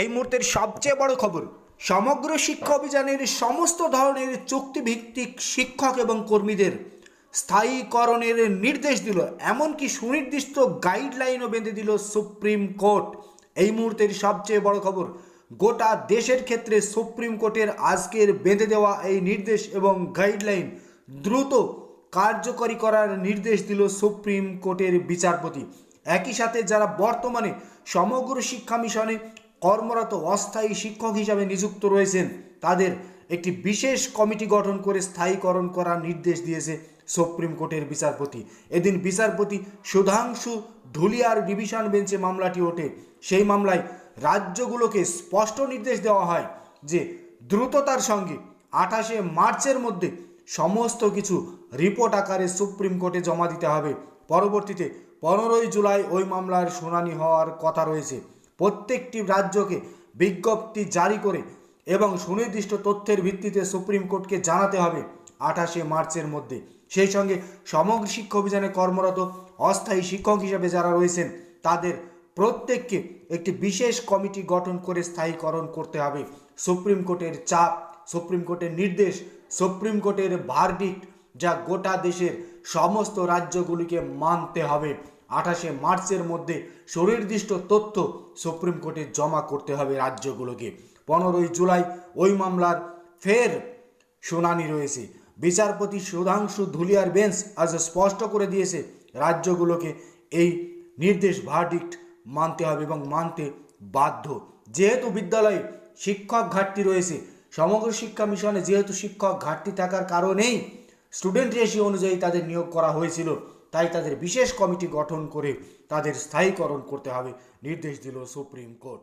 এই মুহূর্তের সবচেয়ে বড় খবর, সমগ্র শিক্ষা অভিযানের সমস্ত ধরনের চুক্তিভিত্তিক শিক্ষক এবং কর্মীদের স্থায়ীকরণের নির্দেশ দিল, এমনকি সুনির্দিষ্ট গাইডলাইনও বেঁধে দিল সুপ্রিম কোর্ট। এই মুহূর্তের সবচেয়ে বড় খবর, গোটা দেশের ক্ষেত্রে সুপ্রিম কোর্টের আজকের বেঁধে দেওয়া এই নির্দেশ এবং গাইডলাইন দ্রুত কার্যকরী করার নির্দেশ দিল সুপ্রিম কোর্টের বিচারপতি। একই সাথে যারা বর্তমানে সমগ্র শিক্ষা মিশনে কর্মরত অস্থায়ী শিক্ষক হিসাবে নিযুক্ত রয়েছেন। তাদের একটি বিশেষ কমিটি গঠন করে স্থায়ীকরণ করার নির্দেশ দিয়েছে সুপ্রিম কোর্টের বিচারপতি। এদিন বিচারপতি সুধাংশু ধুলিয়ার ডিভিশন বেঞ্চে মামলাটি ওঠে। সেই মামলায় রাজ্যগুলোকে স্পষ্ট নির্দেশ দেওয়া হয় যে, দ্রুততার সঙ্গে আঠাশে মার্চের মধ্যে সমস্ত কিছু রিপোর্ট আকারে সুপ্রিম কোর্টে জমা দিতে হবে। পরবর্তীতে পনেরোই জুলাই ওই মামলার শুনানি হওয়ার কথা রয়েছে। প্রত্যেকটি রাজ্যকে বিজ্ঞপ্তি জারি করে এবং সুনির্দিষ্ট তথ্যের ভিত্তিতে সুপ্রিম কোর্টকে জানাতে হবে আঠাশে মার্চের মধ্যে। সেই সঙ্গে সমগ্র শিক্ষা অভিযানে কর্মরত অস্থায়ী শিক্ষক হিসেবে যারা রয়েছেন, তাদের প্রত্যেককে একটি বিশেষ কমিটি গঠন করে স্থায়ীকরণ করতে হবে। সুপ্রিম কোর্টের চাপ, সুপ্রিম কোর্টের নির্দেশ, সুপ্রিম কোর্টের ভার্ডিক্ট যা গোটা দেশের সমস্ত রাজ্যগুলিকে মানতে হবে। আঠাশে মার্চের মধ্যে সুনির্দিষ্ট তথ্য সুপ্রিম কোর্টে জমা করতে হবে রাজ্যগুলোকে। পনেরোই জুলাই ওই মামলার ফের শুনানি রয়েছে। বিচারপতি সুধাংশু ধুলিয়ার বেঞ্চ আজ স্পষ্ট করে দিয়েছে, রাজ্যগুলোকে এই নির্দেশ ভার্ডিক্ট মানতে হবে এবং মানতে বাধ্য। যেহেতু বিদ্যালয়ে শিক্ষক ঘাটতি রয়েছে, সমগ্র শিক্ষা মিশনে যেহেতু শিক্ষক ঘাটতি থাকার কারণেই স্টুডেন্ট রেশিও অনুযায়ী তাদের নিয়োগ করা হয়েছিল। তাই তাদের বিশেষ কমিটি গঠন করে তাদের স্থায়ীকরণ করতে হবে নির্দেশ দিল সুপ্রিম কোর্ট।